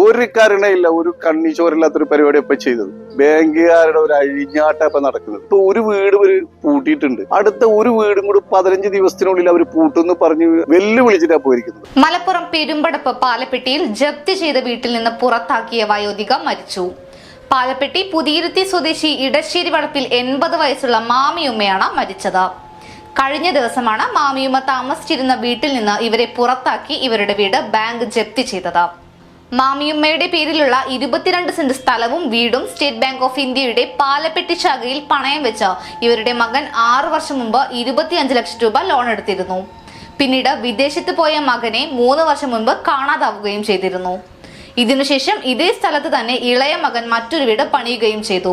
ഒരു കരുണയില്ല ഒരു കണ്ണി ചോരില്ലാത്തൊരു പരിപാടി ഇപ്പൊ ചെയ്തത്. ബാങ്കുകാരുടെ ഒരു അഴിഞ്ഞാട്ട ഇപ്പൊ നടക്കുന്നത്. ഇപ്പൊ ഒരു വീട് ഒരു പൂട്ടിയിട്ടുണ്ട്. അടുത്ത ഒരു വീടും കൂടി പതിനഞ്ച് ദിവസത്തിനുള്ളിൽ അവർ പൂട്ടുന്നു പറഞ്ഞ് വെല്ലുവിളിച്ചിട്ടാ പോയിരിക്കുന്നത്. മലപ്പുറം പെരുമ്പടപ്പ് പാലപ്പെട്ടിയിൽ ജപ്തി ചെയ്ത വീട്ടിൽ നിന്ന് പുറത്താക്കിയ വയോധിക മരിച്ചു. പാലപ്പെട്ടി പുതിയിരുത്തി സ്വദേശി ഇടശ്ശേരി വളപ്പിൽ എൺപത് വയസ്സുള്ള മാമിയുമ്മയാണ് മരിച്ചത്. കഴിഞ്ഞ ദിവസമാണ് മാമിയുമ്മ താമസിച്ചിരുന്ന വീട്ടിൽ നിന്ന് ഇവരെ പുറത്താക്കി ഇവരുടെ വീട് ബാങ്ക് ജപ്തി ചെയ്തത്. മാമിയുമ്മയുടെ പേരിലുള്ള ഇരുപത്തിരണ്ട് സെന്റ് സ്ഥലവും വീടും സ്റ്റേറ്റ് ബാങ്ക് ഓഫ് ഇന്ത്യയുടെ പാലപ്പെട്ടി ശാഖയിൽ പണയം വെച്ച ഇവരുടെ മകൻ ആറു വർഷം മുമ്പ് ഇരുപത്തിയഞ്ച് ലക്ഷം രൂപ ലോൺ എടുത്തിരുന്നു. പിന്നീട് വിദേശത്ത് പോയ മകനെ മൂന്ന് വർഷം മുൻപ് കാണാതാവുകയും ചെയ്തിരുന്നു. ഇതിനുശേഷം ഇതേ സ്ഥലത്ത് തന്നെ ഇളയ മകൻ മറ്റൊരു വീട് പണിയുകയും ചെയ്തു.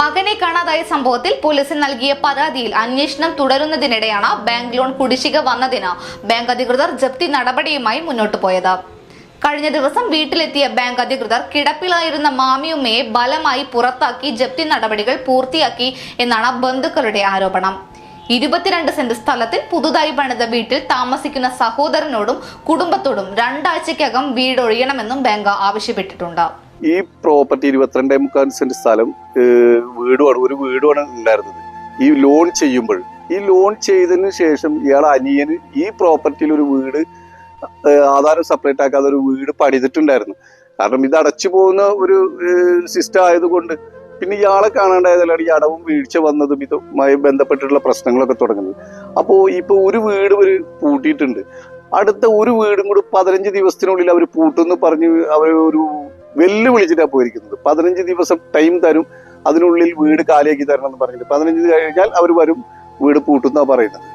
മകനെ കാണാതായ സംഭവത്തിൽ പോലീസിന് നൽകിയ പരാതിയിൽ അന്വേഷണം തുടരുന്നതിനിടെയാണ് ബാങ്ക് ലോൺ കുടിശ്ശിക വന്നതിന് ബാങ്ക് അധികൃതർ ജപ്തി നടപടിയുമായി മുന്നോട്ട് പോയത്. കഴിഞ്ഞ ദിവസം വീട്ടിലെത്തിയ ബാങ്ക് അധികൃതർ കിടപ്പിലായിരുന്ന മാമിയുമ്മയെ ബലമായി പുറത്താക്കി ജപ്തി നടപടികൾ പൂർത്തിയാക്കി എന്നാണ് ബന്ധുക്കളുടെ ആരോപണം. ഇരുപത്തിരണ്ട് സെന്റ് സ്ഥലത്തിൽ പുതുതായി പണിത വീട്ടിൽ താമസിക്കുന്ന സഹോദരനോടും കുടുംബത്തോടും രണ്ടാഴ്ചക്കകം വീടൊഴിയണമെന്നും ബാങ്ക് ആവശ്യപ്പെട്ടിട്ടുണ്ട്. ഈ പ്രോപ്പർട്ടി ഇരുപത്തിരണ്ടേ മുക്കാൽ സെന്റ് സ്ഥലം വീടുമാണ് ഒരു വീടുമാണ് ഉണ്ടായിരുന്നത്. ഈ ലോൺ ചെയ്യുമ്പോൾ ഈ ലോൺ ചെയ്തതിന് ശേഷം ഇയാൾ അനിയന് ഈ പ്രോപ്പർട്ടിയിൽ ഒരു വീട് ആധാരം സെപ്പറേറ്റ് ആക്കാതെ ഒരു വീട് പണിതിട്ടുണ്ടായിരുന്നു. കാരണം ഇത് അടച്ചു പോകുന്ന ഒരു സിസ്റ്റം ആയതുകൊണ്ട് പിന്നെ ഇയാളെ കാണാണ്ടായതല്ലാണ് ഈ അടവും വീഴ്ച വന്നതും ഇതുമായി ബന്ധപ്പെട്ടിട്ടുള്ള പ്രശ്നങ്ങളൊക്കെ തുടങ്ങുന്നത്. അപ്പോൾ ഇപ്പോൾ ഒരു വീട് ഒരു പൂട്ടിയിട്ടുണ്ട്. അടുത്ത ഒരു വീടും കൂടി പതിനഞ്ച് ദിവസത്തിനുള്ളിൽ അവർ പൂട്ടുമെന്ന് പറഞ്ഞ് അവർ ഒരു വെല്ലുവിളിച്ചിട്ടാണ് പോയിരിക്കുന്നത്. പതിനഞ്ച് ദിവസം ടൈം തരും അതിനുള്ളിൽ വീട് കാലിയാക്കി തരണം എന്ന് പറഞ്ഞിട്ട്. പതിനഞ്ച് കഴിഞ്ഞാൽ അവർ വരും വീട് പൂട്ടുന്നാണ് പറയുന്നത്.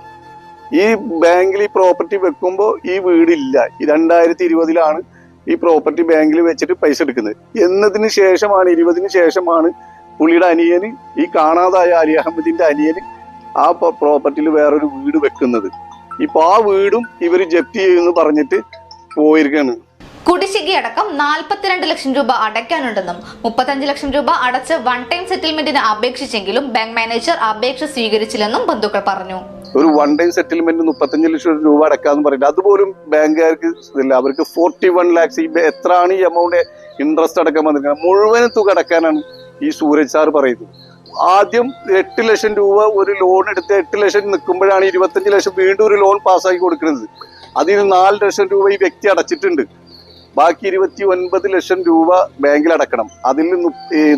ഈ ബാങ്കിൽ ഈ പ്രോപ്പർട്ടി വെക്കുമ്പോൾ ഈ വീടില്ല. രണ്ടായിരത്തി ഇരുപതിലാണ് ഈ പ്രോപ്പർട്ടി ബാങ്കിൽ വെച്ചിട്ട് പൈസ എടുക്കുന്നത്. എന്നതിന് ശേഷമാണ് ഇരുപതിന് ശേഷമാണ് പുള്ളിയുടെ അനിയന് ഈ കാണാതായ അലി അഹമ്മദിന്റെ അനിയന് ആ പ്രോപ്പർട്ടിയിൽ വേറൊരു വീട് വെക്കുന്നത്. ഇപ്പൊ ആ വീടും ഇവർ ജപ്തി ചെയ്യുമെന്ന് പറഞ്ഞിട്ട് പോയിരിക്കാണ്. കുടിശ്ശികയടക്കം നാൽപ്പത്തിരണ്ട് ലക്ഷം രൂപ അടയ്ക്കാനുണ്ടെന്നും മുപ്പത്തഞ്ച് ലക്ഷം രൂപ അടച്ച് വൺ ടൈം സെറ്റിൽമെന്റിന് അപേക്ഷിച്ചെങ്കിലും ബാങ്ക് മാനേജർ അപേക്ഷ സ്വീകരിച്ചില്ലെന്നും ബന്ധുക്കൾ പറഞ്ഞു. ഒരു വൺ ടൈം സെറ്റിൽമെന്റ് മുപ്പത്തഞ്ച് ലക്ഷം രൂപ അടക്കാന്ന് പറയുന്നത് അതുപോലും ബാങ്കുകാർക്ക് ഇല്ല അവർക്ക് ഫോർട്ടി വൺ ലാക്സ് ഈ എത്രയാണ് ഈ എമൗണ്ട് ഇൻട്രസ്റ്റ് അടക്കാൻ വന്നിരിക്കുന്നത്? മുഴുവൻ തുക അടക്കാനാണ് ഈ സൂരജ് സാർ പറയുന്നത്. ആദ്യം എട്ട് ലക്ഷം രൂപ ഒരു ലോൺ എടുത്ത് എട്ട് ലക്ഷം നിൽക്കുമ്പോഴാണ് ഇരുപത്തഞ്ച് ലക്ഷം വീണ്ടും ഒരു ലോൺ പാസ്സാക്കി കൊടുക്കുന്നത്. അതിന് നാല് ലക്ഷം രൂപ ഈ വ്യക്തി അടച്ചിട്ടുണ്ട്. ബാക്കി ഇരുപത്തി ഒൻപത് ലക്ഷം രൂപ ബാങ്കിൽ അടക്കണം. അതിൽ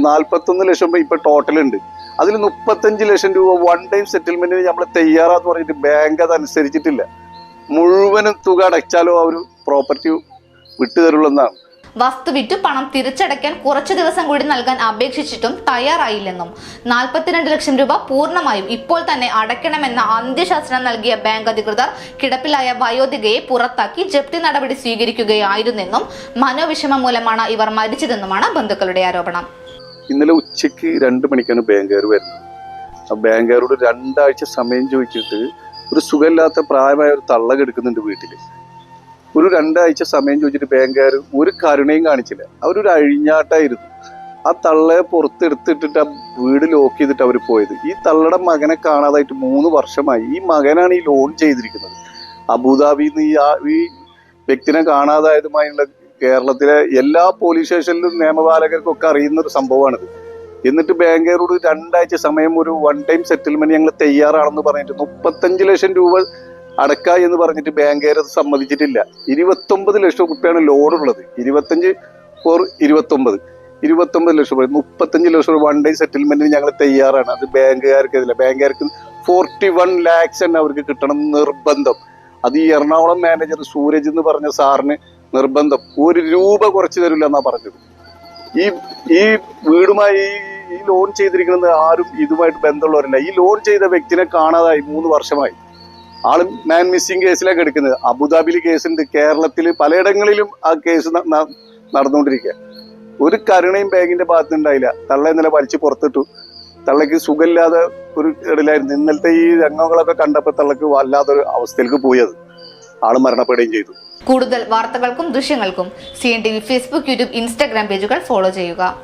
നാൽപ്പത്തൊന്ന് ലക്ഷം ഇപ്പൊ ടോട്ടൽ ഉണ്ട്. അതിൽ മുപ്പത്തഞ്ച് ലക്ഷം രൂപ വൺ ടൈം സെറ്റിൽമെന്റിന് നമ്മൾ തയ്യാറാന്ന് പറഞ്ഞിട്ട് ബാങ്ക് അത് അനുസരിച്ചിട്ടില്ല. മുഴുവനും തുക അടച്ചാലോ ഒരു പ്രോപ്പർട്ടി വിട്ടുതരുള്ളെന്നാണ് വസ്തു വിറ്റു പണം തിരിച്ചടയ്ക്കാൻ കുറച്ചു ദിവസം കൂടി നൽകാൻ അപേക്ഷിച്ചിട്ടും തയ്യാറായില്ലെന്നും നാൽപ്പത്തിരണ്ട് ലക്ഷം രൂപ പൂർണമായും ഇപ്പോൾ തന്നെ അടയ്ക്കണമെന്ന അന്ത്യശാസനം നൽകിയ ബാങ്ക് അധികൃതർ കിടപ്പിലായ വയോധികയെ പുറത്താക്കി ജപ്തി നടപടി സ്വീകരിക്കുകയായിരുന്നെന്നും മനോവിഷമം മൂലമാണ് ഇവർ മരിച്ചതെന്നുമാണ് ബന്ധുക്കളുടെ ആരോപണം. ഇന്നലെ ഉച്ചയ്ക്ക് രണ്ട് മണിക്കാണ് ബാങ്കുകാർ വരുന്നത്. ആ ബാങ്കുകാരോട് രണ്ടാഴ്ച സമയം ചോദിച്ചിട്ട് ഒരു സുഖമില്ലാത്ത പ്രായമായ ഒരു തള്ള കിടക്കുന്നുണ്ട് വീട്ടിൽ ഒരു രണ്ടാഴ്ച സമയം ചോദിച്ചിട്ട് ബാങ്കുകാർ ഒരു കരുണയും കാണിച്ചില്ല. അവരൊരു അഴിഞ്ഞാട്ടായിരുന്നു. ആ തള്ളയെ പുറത്തെടുത്തിട്ടിട്ട് ആ വീട് ലോക്ക് ചെയ്തിട്ട് അവർ പോയത്. ഈ തള്ളയുടെ മകനെ കാണാതായിട്ട് മൂന്ന് വർഷമായി. ഈ മകനാണ് ഈ ലോൺ ചെയ്തിരിക്കുന്നത്. അബുദാബിയിൽ നിന്ന് ഈ വ്യക്തിനെ കാണാതായതുമായുള്ള കേരളത്തിലെ എല്ലാ പോലീസ് സ്റ്റേഷനിലും നിയമപാലകർക്കൊക്കെ അറിയുന്ന ഒരു സംഭവമാണിത്. എന്നിട്ട് ബാങ്കുകാരോട് രണ്ടാഴ്ച സമയം ഒരു വൺ ടൈം സെറ്റിൽമെന്റ് ഞങ്ങൾ തയ്യാറാണെന്ന് പറഞ്ഞിട്ട് മുപ്പത്തഞ്ച് ലക്ഷം രൂപ അടക്ക എന്ന് പറഞ്ഞിട്ട് ബാങ്കുകാർ അത് സമ്മതിച്ചിട്ടില്ല. ഇരുപത്തൊമ്പത് ലക്ഷം രൂപയാണ് ലോൺ ഉള്ളത്. ഇരുപത്തഞ്ച് ഫോർ ഇരുപത്തൊമ്പത്. ഇരുപത്തൊമ്പത് ലക്ഷം രൂപ മുപ്പത്തഞ്ച് ലക്ഷം രൂപ വൺ ഡേ സെറ്റിൽമെന്റിന് ഞങ്ങൾ തയ്യാറാണ്. അത് ബാങ്കുകാർക്ക് ഇതില്ല ബാങ്കുകാർക്ക് ഫോർട്ടി വൺ ലാക്സ് തന്നെ അവർക്ക് കിട്ടണം നിർബന്ധം. അത് ഈ എറണാകുളം മാനേജർ സൂരജ് എന്ന് പറഞ്ഞ സാറിന് നിർബന്ധം. ഒരു രൂപ കുറച്ച് തരില്ല എന്നാ പറഞ്ഞത്. ഈ ഈ വീടുമായി ഈ- ലോൺ ചെയ്തിരിക്കുന്നത് ആരും ഇതുമായിട്ട് ബന്ധമുള്ളവരല്ല. ഈ ലോൺ ചെയ്ത വ്യക്തിനെ കാണാതായി മൂന്ന് വർഷമായി. ആൾ മാൻ മിസ്സിംഗ് കേസിലേക്ക് എടുക്കുന്നത്. അബുദാബിയിൽ കേസുണ്ട് കേരളത്തിൽ പലയിടങ്ങളിലും ആ കേസ് നടന്നുകൊണ്ടിരിക്കുക. ഒരു കരുണയും ബാങ്കിന്റെ ഭാഗത്ത് ഉണ്ടായില്ല തള്ള ഇന്നലെ വലിച്ചു പുറത്തിട്ടു. തള്ളക്ക് സുഖമില്ലാതെ ഒരു ഇടയിലായിരുന്നു. ഇന്നലത്തെ ഈ രംഗങ്ങളൊക്കെ കണ്ടപ്പോൾ തള്ളക്ക് വല്ലാത്തൊരു അവസ്ഥയിലേക്ക് പോയത്. ആൾ മരണപ്പെടുകയും ചെയ്തു. കൂടുതൽ വാർത്തകൾക്കും ദൃശ്യങ്ങൾക്കും C N T V Facebook YouTube Instagram പേജുകൾ ഫോളോ ചെയ്യുക.